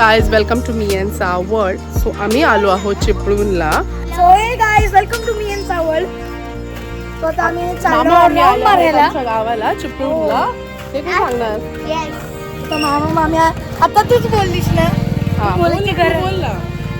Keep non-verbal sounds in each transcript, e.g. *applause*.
Guys welcome to मी and सावड so आम्ही आलो आहोत चिपळूणला. सो हे गाईज वेलकम टू मी अँड सावल तो आता आम्ही चाललो राऊंड आलो आहोत मारायला गावाला चिपळूणला. ते काय सांगणार. तर मामा मामी आ- आता तूच बोललीस ना? हा, बोल की ना, खरं. बोल ना.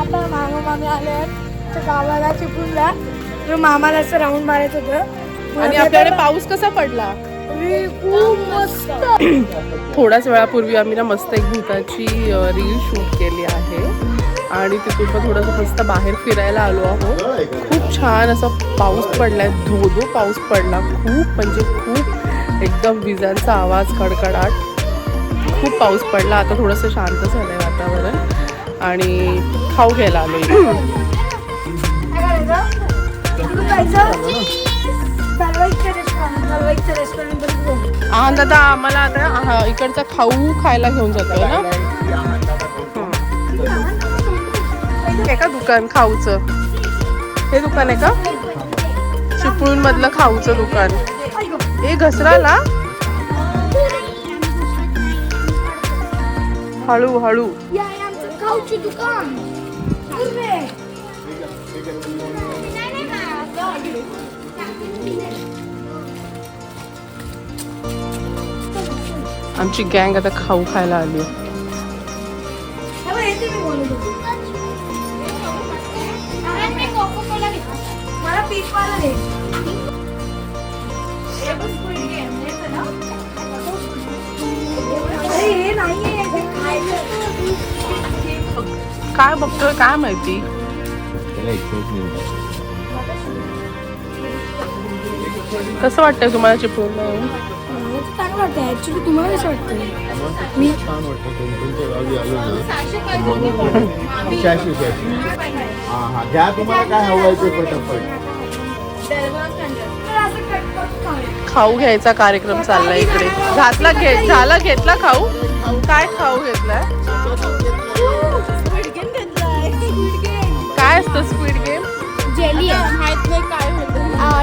आता मामा मामी आले आहेत त्या गावाला चिपळूणला. तर मामाला असं राऊंड मारायचं होतं. आणि आपल्याकडे पाऊस कसा पडला? अरे, खूप मस्त थोड्याच वेळापूर्वी आम्ही ना मस्त एक भूताची रील शूट केली आहे. आणि तिथून पण थोडंसं मस्त बाहेर फिरायला आलो आहोत. खूप छान असा पाऊस पडलाय धो धो पाऊस पडला खूप म्हणजे खूप एकदम विजांचा आवाज कडकडाट खूप पाऊस पडला आता थोडंसं शांत झालंय वातावरण. आणि खाऊ घ्यायला आलो आहान दादा आम्हाला आता इकडचा खाऊ खायला घेऊन जातोय ना. हे का दुकान खाऊचं. हे दुकान आहे का? चिपळूण मधलं खाऊचं दुकान. हे घसराला? हळू हळू. दुकान आमची गँग आता खाऊ खायला आली. काय बघतोय काय माहिती? कसं वाटतंय तुम्हाला चिपळून येऊन? चांगलं वाटतं ऍक्च्युली तुम्हाला कसं वाटतं मी छान वाटतं कोणकोणत्या गावी आलो ना शहाशी शहाशी हा हा घ्या तुम्हाला काय हवं आहे ते पटापट खाऊ घ्यायचा कार्यक्रम चाललाय इकडे. घातला घे झाला घेतला खाऊ? काय खाऊ घेतलाय? काय असतं स्पीड गेम जेली आहे.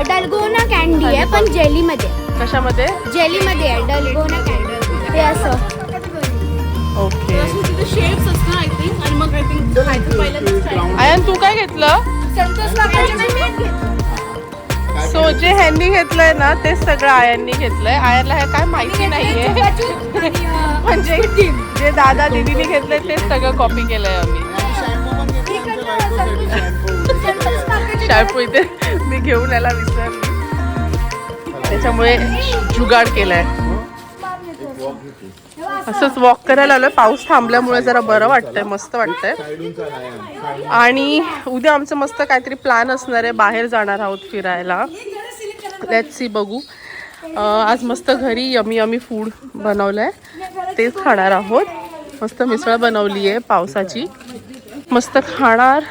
डलगोना कॅन्डी आहे पण जेली मध्ये कशामध्ये? जेली मध्ये आहे डलगोना कॅन्डी हे असं. ओके आयन तू काय घेतलं? सो जे ह्यांनी घेतलंय ना ते सगळं आयांनी घेतलंय. आयांना हे काय माहिती नाहीये. *laughs* म्हणजे जे दादा दीदीने घेतलंय तेच सगळं कॉपी केलंय आम्ही. शॅम्पू इथे मी घेऊन यायला विसरली. त्याच्यामुळे जुगाड केलाय. असंच वॉक करायला आलोय. पाऊस थांबल्यामुळे जरा बरं वाटतंय मस्त वाटतंय. आणि उद्या आमचं मस्त काहीतरी प्लॅन असणार आहे. बाहेर जाणार आहोत फिरायला. लेट्स सी बघू. आज मस्त घरी यमी यमी फूड बनवलंय. तेच खाणार आहोत. मस्त मिसळ बनवली आहे पावसाची. मस्त खाणार.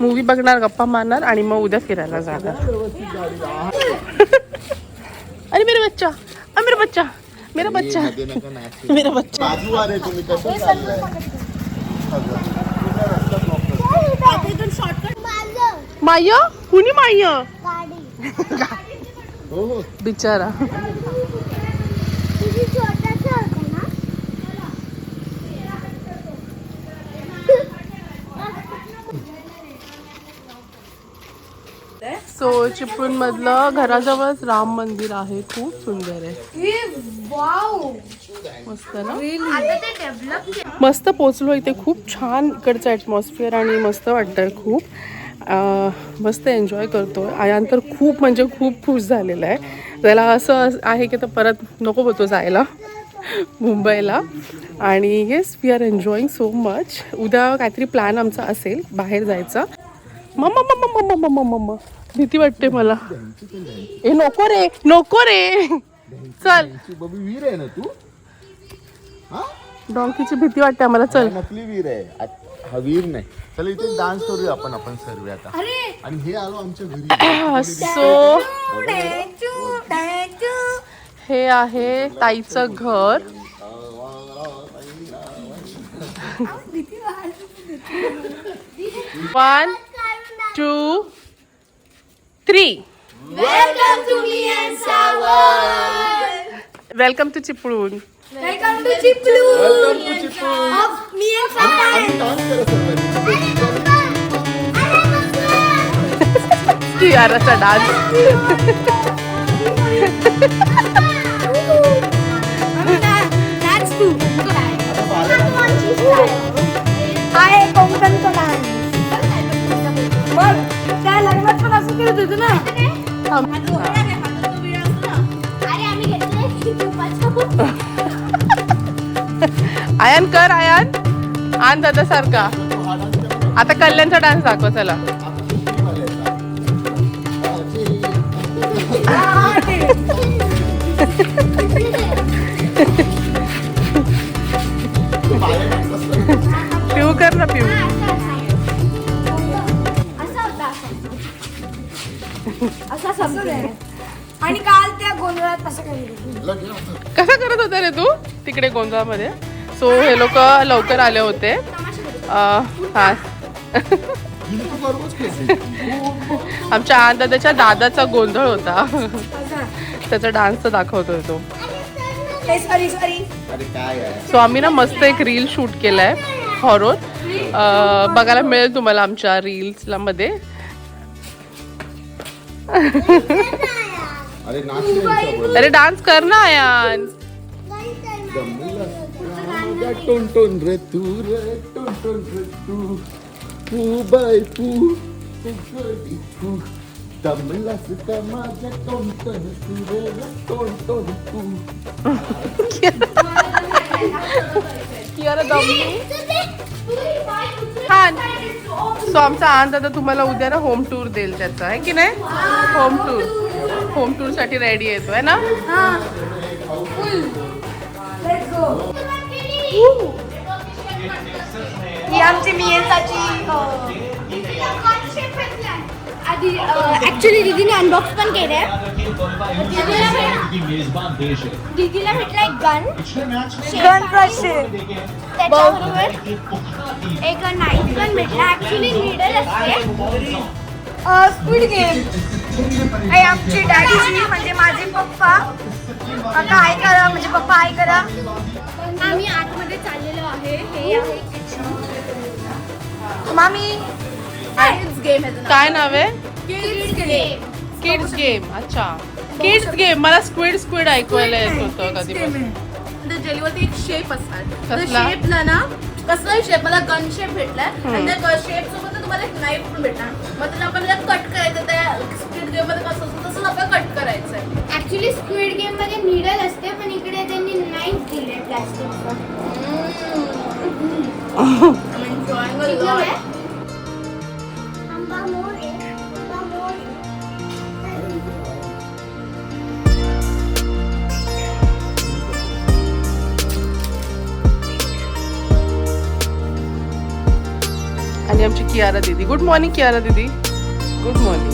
मूवी बघणार गप्पा मारणार आणि मग उद्या फिरायला जाणार. *laughs* अरे मेरा बच्चा अरे मेरा बच्चा मेरा बच्चा. *laughs* मेरा बच्चा। बाजू आ रे तुम्ही कसं चाललंय माय कुणी माय बिचारा। सो चिपळूण मधलं घराजवळच राम मंदिर आहे खूप सुंदर आहे. मस्त ना? मस्त पोचलो इथे खूप छान इकडचं ॲटमॉस्फिअर आणि मस्त वाटतंय खूप. अं, मस्त एन्जॉय करतो आयान तर खूप म्हणजे खूप खुश झालेला आहे. त्याला असं आहे की तर परत नको होतो जायला मुंबईला. आणि yes we are enjoying so much उद्या काहीतरी प्लॅन आमचा असेल बाहेर जायचा. मम्मा मम्मा मम्मा मम्मा मम्मा. भीती वाटते मला. ए नको रे. नको रे. चल. बबी वीर आहे ना तू? हा? डॉंकीची भीती वाटते आम्हाला. चल. नकली वीर आहे. हा वीर नाही. चला इथे डान्स करूया आपण आपण सर्व आता. आणि हे आलो आमच्या घरी. *coughs* सो हे आहे ताईचं घर. One two three. Welcome to me and Welcome to Chiploon. Welcome to Chiploon. Welcome to Chiploon. Me and are such *laughs* a dance. *laughs* Ion कर आयन. आण दादा सारखा आता कल्याणचा डान्स दाखव चला. असा. आणि काल त्या गोंधळात असं कसं करत होता रे तू तिकडे गोंधळामध्ये? सो हे लोक लवकर आले होते. अं, हा. आमच्या दादाच्या दादाचा गोंधळ होता. त्याचा डान्स दाखवतोय तो. सॉरी सॉरी अरे काय आहे? सो आम्ही ना मस्त एक रील शूट केलाय हॉरर बघायला मिळेल तुम्हाला आमच्या रील्सला मध्ये. अरे डान्स कर ना दमला टोन टोन रे तू रे टोन टोन रे तू. पू बाय पू तू गडी पू. दमलास का माझ्या टोन टोन तू रे टोन टोन तू. *laughs* छान सो आमचा आनंद आता तुम्हाला उद्या ना होम टूर देईल त्याचा आहे की नाही? होम टूर होम टूरसाठी रेडी येतो आहे ना? ही. आमची मियेसाची आधी ऍक्च्युली दीदीने अनबॉक्स पण केलंय. दीदीला भेट- दीदीला भेटला एक गन गन प्रश्न त्याच्याबरोबर एक नाईफ पण भेटला. ऍक्च्युली नीडल असते. स्पीड गेम आई आमची डॅडीची म्हणजे माझे पप्पा. आता आई करा म्हणजे पप्पा आई करा. आम्ही आतमध्ये चाललेलो आहे. हे आहे मामी. गेम काय नाव आहे? गेम किड्स गेम अच्छा. किड्स गेम मला स्क्विड स्क्विड ऐकवायला येत होतं कधी त्या जेलीवरती एक शेप असतात? शेपला ना कसलाही शेप मला गन शेप भेटलाय. आणि त्या शेप सोबत तुम्हाला एक नाईफ पण भेटणार. मग त्याला आपल्याला कट करायचं त्या स्पीड गेममध्ये कसं असतं तसंच आपल्याला कट करायचं ऍक्च्युली स्क्विड गेममध्ये नीडल असते पण इकडे त्यांनी नाईफ दिले प्लास्टिकचं कियारा दीदी। गुड मॉर्निंग कियारा दीदी। गुड मॉर्निंग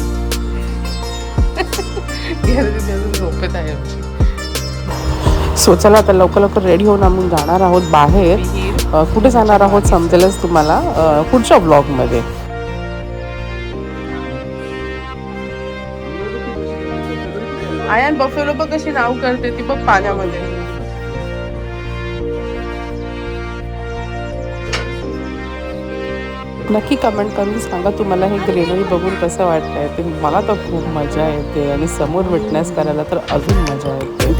कियारा दीदी अजून झोपेत आहे आमची. सो चला आता लवकर लवकर रेडी होऊन आम्ही जाणार आहोत बाहेर. कुठे जाणार आहोत समजेलच तुम्हाला. पुढच्या ब्लॉगमध्ये आयान बफेलो बघ कशी नाव करते ती बघ पाण्यामध्ये. नक्की कमेंट करून सांगा तुम्हाला हे ग्रीनरी बघून कसं वाटतंय. ते मला तर खूप मजा येते आणि समोर विटनेस करायला तर अजून मजा येते.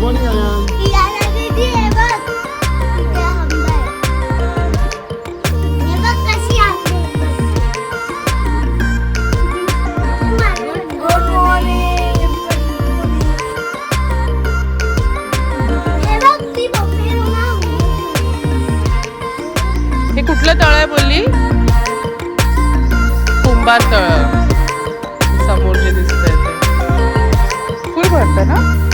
कुंभार तळ समोर जे दिसतंय. ते फुल भरतं ना?